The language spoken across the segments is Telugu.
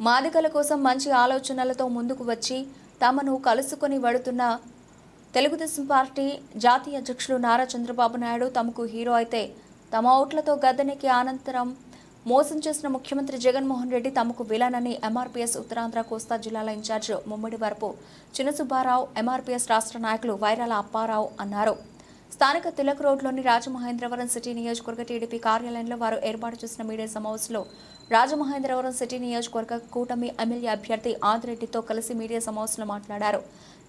మాదికల కోసం మంచి ఆలోచనలతో ముందుకు వచ్చి తమను కలుసుకొని వడుతున్న తెలుగుదేశం పార్టీ జాతీయ అధ్యక్షులు నారా చంద్రబాబు నాయుడు తమకు హీరో అయితే తమ ఓట్లతో గద్దెనికి అనంతరం మోసం చేసిన ముఖ్యమంత్రి జగన్మోహన్ రెడ్డి తమకు విలనని ఎంఆర్పీఎస్ ఉత్తరాంధ్ర కోస్తా జిల్లాల ఇన్ఛార్జ్ ముమ్మడి వరపు చిన్నసుబ్బారావు ఎంఆర్పీఎస్ రాష్ట్ర నాయకులు వైరాల అప్పారావు అన్నారు. స్థానిక తిలక్ రోడ్లోని రాజమహేంద్రవరం సిటీ నియోజకవర్గ టీడీపీ కార్యాలయంలో వారు ఏర్పాటు చేసిన మీడియా సమావేశంలో రాజమహేంద్రవరం సిటీ నియోజకవర్గ కూటమి ఎమ్మెల్యే అభ్యర్థి ఆదిరెడ్డితో కలిసి మీడియా సమావేశంలో మాట్లాడారు.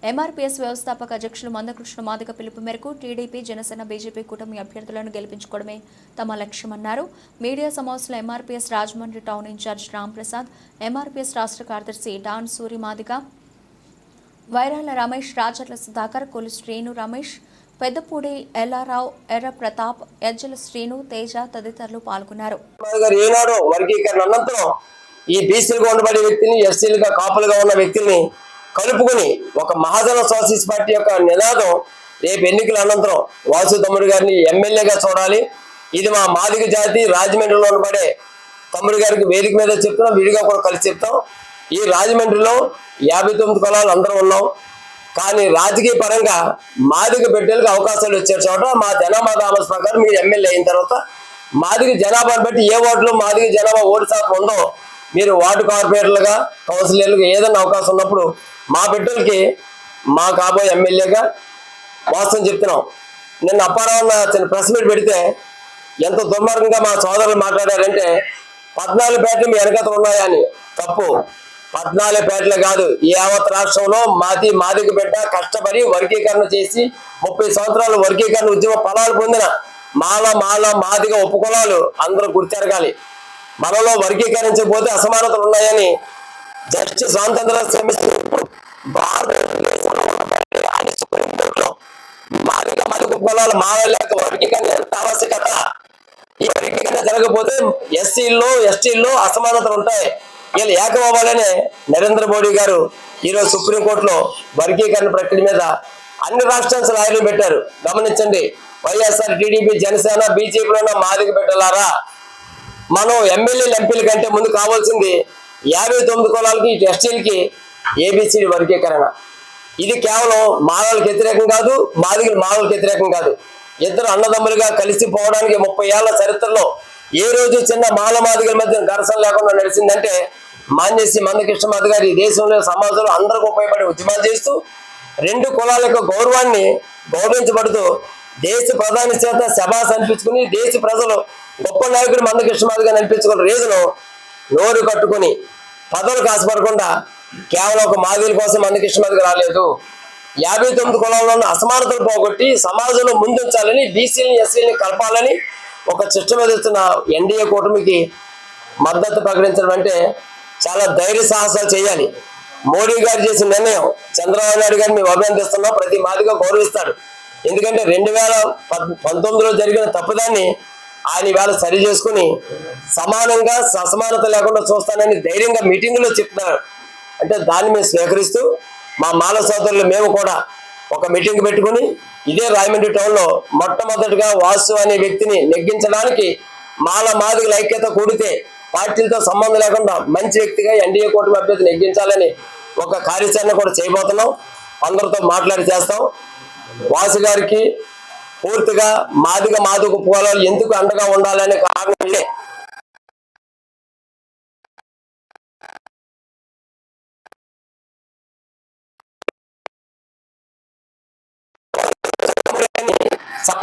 ఎంఆర్పీఎస్ వ్యవస్థాపక అధ్యక్షులు మందకృష్ణ మాదిక పిలుపు మేరకు టీడీపీ జనసేన బీజేపీ కూటమి అభ్యర్థులను గెలిపించుకోవడమే తమ లక్ష్యమన్నారు. మీడియా సమావేశంలో MRPS Rajahmundry town incharge Ramprasad MRPS రాష్ట్ర కార్యదర్శి డాన్ సూరి మాదిగ వైరాల రమేష్ రాజర్ల సుధాకర్ కొలు శ్రీను రమేష్ పెద్దపూడి ఎల్లారావు ఎర్ర ప్రతాప్ ఎజ్జల శ్రీను తేజ తదితరులు పాల్గొన్నారు. గారు ఏనాడు వర్గీకరణ అనంతరం ఈ బీసీలుగా ఉండబడే వ్యక్తిని ఎస్సీలుగా కాపులుగా ఉన్న వ్యక్తిని కలుపుకుని ఒక మహాజన సోషలిస్ట్ పార్టీ యొక్క నినాదం రేపు ఎన్నికల అనంతరం వాసు తమ్ముడు గారిని ఎమ్మెల్యేగా చూడాలి. ఇది మా మాదిగ జాతి రాజమండ్రిలో ఉండబడే తమ్ముడు గారికి వేదిక మీద చెప్తున్నాం విడిగా కూడా కలిసి చెప్తాం. ఈ రాజమండ్రిలో యాభై తొమ్మిది కులాలు అందరూ ఉన్నాం. కానీ రాజకీయ పరంగా మాదిగ బిడ్డలకు అవకాశాలు వచ్చే చోట మా జనాభా కామర్స్ ప్రకారం మీరు ఎమ్మెల్యే అయిన తర్వాత మాదిగ జనాభాను బట్టి ఏ ఓట్లు మాదిగ జనాభా ఓటు శాతం ఉందో మీరు వార్డు కార్పొరేటర్లుగా కౌన్సిలర్లుగా ఏదైనా అవకాశం ఉన్నప్పుడు మా బిడ్డలకి మా కాబోయే ఎమ్మెల్యేగా వాస్తవం చెప్తున్నాం. నిన్న అప్పారావున్న చిన్న ప్రెస్ మీట్ పెడితే ఎంత దుర్మార్గంగా మా సోదరులు మాట్లాడారంటే పద్నాలుగు పేటలు మీ వెనకత ఉన్నాయని తప్పు. పద్నాలుగు పేటలు కాదు యావత్ రాష్ట్రంలో మాది మాదిక బిడ్డ కష్టపడి వర్గీకరణ చేసి ముప్పై సంవత్సరాలు వర్గీకరణ ఉద్యమ ఫలాలు పొందిన మాల మాల మాదిగ ఉపకులాలు అందరూ గుర్తెరగాలి. మనలో వర్గీకరించకపోతే అసమానతలు ఉన్నాయని జస్ట్ స్వాతంత్ర శ్రమిస్తూ భారతదేశంలో ఉన్నటువంటి అన్ని సుప్రీం మాదిగ ఉపకులాలు వర్గీకరణ ఎంత ఆవశ్యకత? ఈ వర్గీకరణ జరగకపోతే ఎస్సీల్లో ఎస్టీల్లో అసమానతలు ఉంటాయి. వీళ్ళు ఏకమవ్వాలనే నరేంద్ర మోడీ గారు ఈరోజు సుప్రీంకోర్టులో వర్గీకరణ ప్రక్రియ మీద అన్ని రాష్ట్రాల లాయర్లు పెట్టారు. గమనించండి. వైఎస్ఆర్ టీడీపీ జనసేన బీజేపీలో మాదిగ పెట్టాలారా? మనం ఎమ్మెల్యేలు ఎంపీల కంటే ముందు కావాల్సింది యాభై తొమ్మిది కులాలకి ఎస్టీలకి ఏబిసిడి వర్గీకరణ. ఇది కేవలం మానవులకు వ్యతిరేకం కాదు మాదిగలు మానవులకు వ్యతిరేకం కాదు. ఇద్దరు అన్నదమ్ములుగా కలిసి పోవడానికి ముప్పై ఏళ్ళ చరిత్రలో ఏ రోజు చిన్న మాల మాదిగల మధ్య ఘర్షణ లేకుండా నడిచిందంటే మాన్యసి మందకృష్ణ మాది ఈ దేశంలో సమాజంలో అందరికీ ఉపయోగపడే ఉద్యమాలు చేస్తూ రెండు కులాల యొక్క గౌరవాన్ని గౌరవించబడుతూ దేశ ప్రధాని చేత శబాస్ అనిపించుకుని దేశ ప్రజలు గొప్ప నాయకుడు మందకృష్ణ మాది గారిని అనిపించుకున్న రీజను నోరు కట్టుకుని పదవులు ఆశపడకుండా కేవలం ఒక మాదిరి కోసం మందకృష్ణ మాది రాలేదు. యాభై తొమ్మిది కులాల్లో ఉన్న అసమానతలు పోగొట్టి సమాజంలో ముందుంచాలని బీసీలని ఎస్సీలని కలపాలని ఒక చిట్ట మీద ఇస్తున్న ఎన్డీఏ కూటమికి మద్దతు ప్రకటించడం అంటే చాలా ధైర్య సాహసాలు చేయాలి. మోడీ గారు చేసిన నిర్ణయం చంద్రబాబు నాయుడు గారిని మేము అభినందిస్తున్నాం. ప్రతి మాదిగా గౌరవిస్తాడు. ఎందుకంటే రెండు వేల పద్- పంతొమ్మిదిలో జరిగిన తప్పుదాన్ని ఆయన వేళ సరి చేసుకుని సమానంగా ససమానత లేకుండా చూస్తానని ధైర్యంగా మీటింగులో చెప్తున్నారు. అంటే దాన్ని మేము స్వీకరిస్తూ మా మాల సోదరులు మేము కూడా ఒక మీటింగ్ పెట్టుకుని ఇదే రాయమండ్రి టౌన్లో మొట్టమొదటిగా వాసు అనే వ్యక్తిని నెగ్గించడానికి మాల మాదిగల ఐక్యత కూడితే పార్టీలతో సంబంధం లేకుండా మంచి వ్యక్తిగా ఎన్డీఏ కూటమి అభ్యర్థి నెగ్గించాలని ఒక కార్యాచరణ కూడా చేయబోతున్నాం. అందరితో మాట్లాడి చేస్తాం. వాసు గారికి పూర్తిగా మాదిగ మాదిగ పోలాలు ఎందుకు అండగా ఉండాలనే కారణం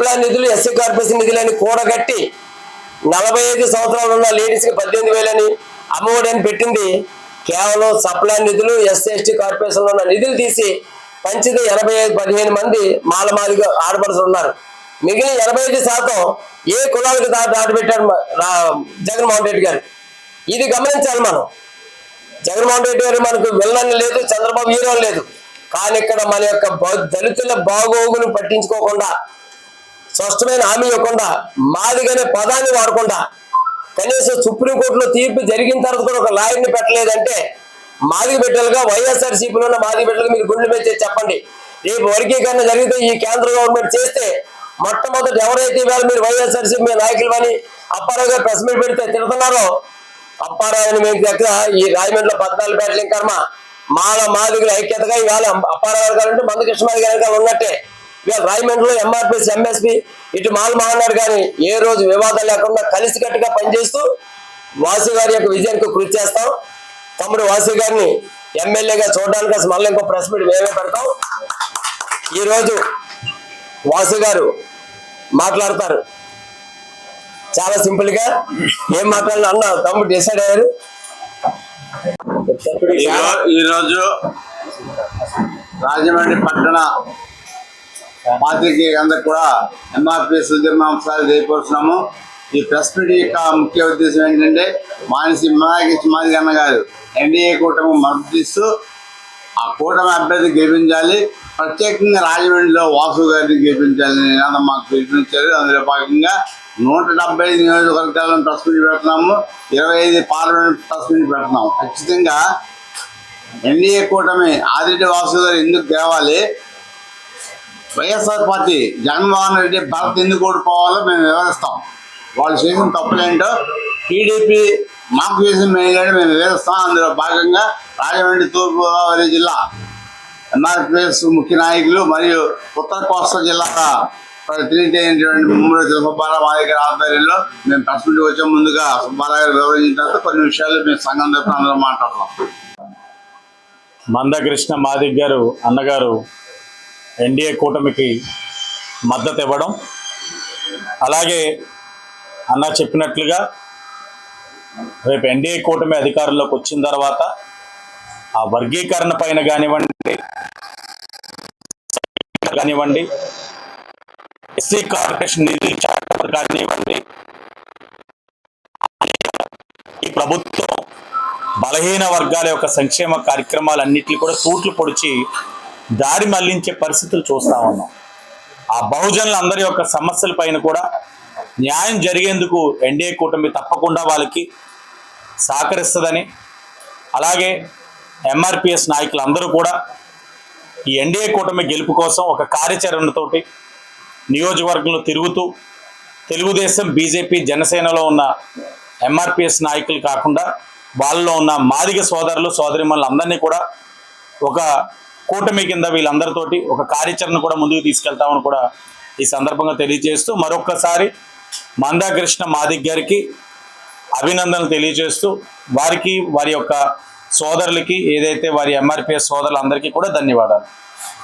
మహిళా నిధులు ఎస్సీ కార్పొరేషన్ నిధులని కూడగట్టి నలభై ఐదు సంవత్సరాలు ఉన్న లేడీస్కి పద్దెనిమిది వేలని అమ్మఒడి అని పెట్టింది. కేవలం సప్లై నిధులు ఎస్సీ ఎస్టీ కార్పొరేషన్ ఉన్న నిధులు తీసి పంచితే ఎనభై ఐదు పదిహేను మంది మాలమాదిగా ఆడపడుతున్నారు ఉన్నారు. మిగిలిన ఎనభై ఐదు శాతం ఏ కులాలకు దా దాటి పెట్టారు జగన్మోహన్ రెడ్డి గారు? ఇది గమనించాలి మనం. జగన్మోహన్ రెడ్డి గారు మనకు వెళ్ళని లేదు చంద్రబాబు హీరో లేదు. కానీ ఇక్కడ మన యొక్క దళితుల బాగోగులు పట్టించుకోకుండా స్పష్టమైన హామీ ఇవ్వకుండా మాదిగనే పదాన్ని వాడకుండా కనీసం సుప్రీంకోర్టులో తీర్పు జరిగిన తర్వాత కూడా ఒక లాయర్ని పెట్టలేదంటే మాదిగ బిడ్డలుగా వైఎస్ఆర్సీపీలో ఉన్న మాదిగ బిడ్డలుగా మీరు గుండె మీద చెప్పండి. రేపు వర్గీకరణ జరిగితే ఈ కేంద్ర గవర్నమెంట్ చేస్తే మొట్టమొదటి ఎవరైతే ఇవాళ మీరు వైఎస్ఆర్సీపీ మీ నాయకులు అని అప్పారావు గారు ప్రెస్ మీట్ పెడితే తిడుతున్నారో అప్పారావుని మీకు దగ్గర ఈ రాజమండ్రిలో పద్నాలుగు పెట్టలేం కర్మ మాల మాదిగుల ఐక్యతగా ఇవాళ అప్పారావు గారు అంటే మందకృష్ణమాది గారు ఉన్నట్టే ఇవాళ రాజమండ్రిలో ఎంఆర్పిఎస్ ఎంఎస్పి ఇటు మాల్ మహానాడు కానీ ఏ రోజు వివాదం లేకుండా కలిసికట్టుగా పనిచేస్తూ వాసు గారి యొక్క విజయానికి కృషి చేస్తాం. తమ్ముడు వాసు గారిని ఎమ్మెల్యేగా చూడడానికి అసలు మళ్ళీ ఇంకో ప్రెస్ మీట్ మేమే పెడతాం. ఈ రోజు వాసు గారు మాట్లాడతారు. చాలా సింపుల్గా ఏం మాట్లాడాలి అన్న తమ్ముడు డిసైడ్ అయ్యారు. ఈరోజు రాజమండ్రి పట్టణ పాత్రికేయులందరూ కూడా ఎంఆర్పిఎస్ ఉద్యమాంశాలు తెలియపరుస్తున్నాము ఈ ప్రెస్ మీట్ యొక్క ముఖ్య ఉద్దేశం ఏంటంటే మానసి మాగేష్ మాదిగన్న అన్నగారు ఎన్డీఏ కూటమి మద్దతిస్తూ ఆ కూటమి అభ్యర్థి గెలిపించాలి. ప్రత్యేకంగా రాజమండ్రిలో వాసు గారిని గెలిపించాలని నినాదం మాకు పిలిపించారు అందులో భాగంగా నూట డెబ్బై ఐదు నియోజకవర్గాలను ప్రెస్ మీట్ పెడుతున్నాము. ఇరవై ఐదు పార్లమెంట్ ప్రెస్ మీట్ పెడుతున్నాము. ఖచ్చితంగా ఎన్డీఏ కూటమి ఆదిరెడ్డి వాసు గారు ఎందుకు గెలవాలి? వైఎస్ఆర్ పార్టీ జగన్మోహన్ రెడ్డి భరత్ ఎందుకు ఓడిపోవాలో మేము వివరిస్తాం. వాళ్ళు చేసిన తప్పులేంటో టీడీపీ మాకు చేసిన మేలేంటో మేము వివరిస్తాం. అందులో భాగంగా రాజమండ్రి తూర్పుగోదావరి జిల్లా ఎంఆర్పిఎస్ ముఖ్య నాయకులు మరియు ఉత్తర కోస్తా జిల్లాల ప్రతినిధి అయినటువంటి ముమ్మడి సుబ్బారావు మా దగ్గర ఆధ్వర్యంలో మేము ప్రెస్ మీట్ వచ్చే ముందుగా సుబ్బారావు గారు వివరించిన తర్వాత కొన్ని విషయాలు మేము సంఘం తరఫున అందరూ మాట్లాడతాం. మందకృష్ణ మాదిక్ గారు అన్నగారు ఎన్డీఏ కూటమికి మద్దతు ఇవ్వడం. అలాగే అన్న చెప్పినట్లుగా రేపు ఎన్డీఏ కూటమి అధికారంలోకి వచ్చిన తర్వాత ఆ వర్గీకరణ పైన కానివ్వండి కానివ్వండి ఎస్సీ కార్పొరేషన్ నిధులు చాటు కానివ్వండి ఈ ప్రభుత్వం బలహీన వర్గాల యొక్క సంక్షేమ కార్యక్రమాలన్నింటినీ కూడా తూట్లు పొడిచి దారి మళ్ళించే పరిస్థితులు చూస్తా ఉన్నాం. ఆ బహుజనులందరి యొక్క సమస్యల పైన కూడా న్యాయం జరిగేందుకు ఎన్డీఏ కూటమి తప్పకుండా వాళ్ళకి సహకరిస్తుందని అలాగే ఎంఆర్పిఎస్ నాయకులందరూ కూడా ఈ ఎన్డీఏ కూటమి గెలుపు కోసం ఒక కార్యాచరణతోటి నియోజకవర్గంలో తిరుగుతూ తెలుగుదేశం బీజేపీ జనసేనలో ఉన్న ఎంఆర్పిఎస్ నాయకులు కాకుండా వాళ్ళలో ఉన్న మాదిగ సోదరులు సోదరిమణులు అందరినీ కూడా ఒక కూటమి కింద వీళ్ళందరితోటి ఒక కార్యాచరణ కూడా ముందుకు తీసుకెళ్తామని కూడా ఈ సందర్భంగా తెలియజేస్తూ మరొక్కసారి మందాకృష్ణ మాదిక్ గారికి అభినందనలు తెలియజేస్తూ వారికి వారి యొక్క సోదరులకి ఏదైతే వారి ఎంఆర్పిఎస్ సోదరులందరికీ కూడా ధన్యవాదాలు.